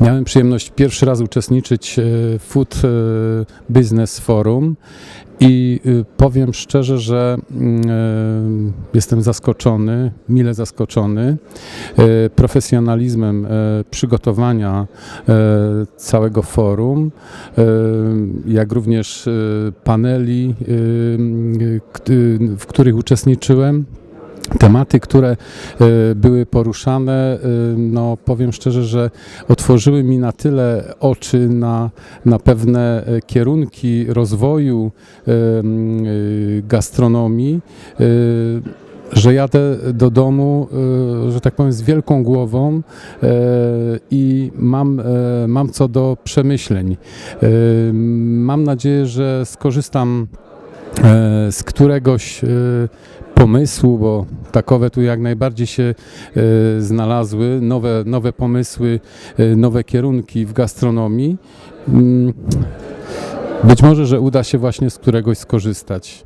Miałem przyjemność pierwszy raz uczestniczyć e, w Food e, Business Forum i e, powiem szczerze, że mm, jestem zaskoczony, mile zaskoczony profesjonalizmem przygotowania całego forum, jak również paneli, w których uczestniczyłem. Tematy, które e, były poruszane, e, no powiem szczerze, że otworzyły mi na tyle oczy na, na pewne e, kierunki rozwoju gastronomii, że jadę do domu, że tak powiem, z wielką głową i mam, mam co do przemyśleń. Mam nadzieję, że skorzystam z któregoś pomysłu, bo takowe tu jak najbardziej się e, znalazły, nowe, nowe pomysły, e, nowe kierunki w gastronomii. Mm, Być może, że uda się właśnie z któregoś skorzystać.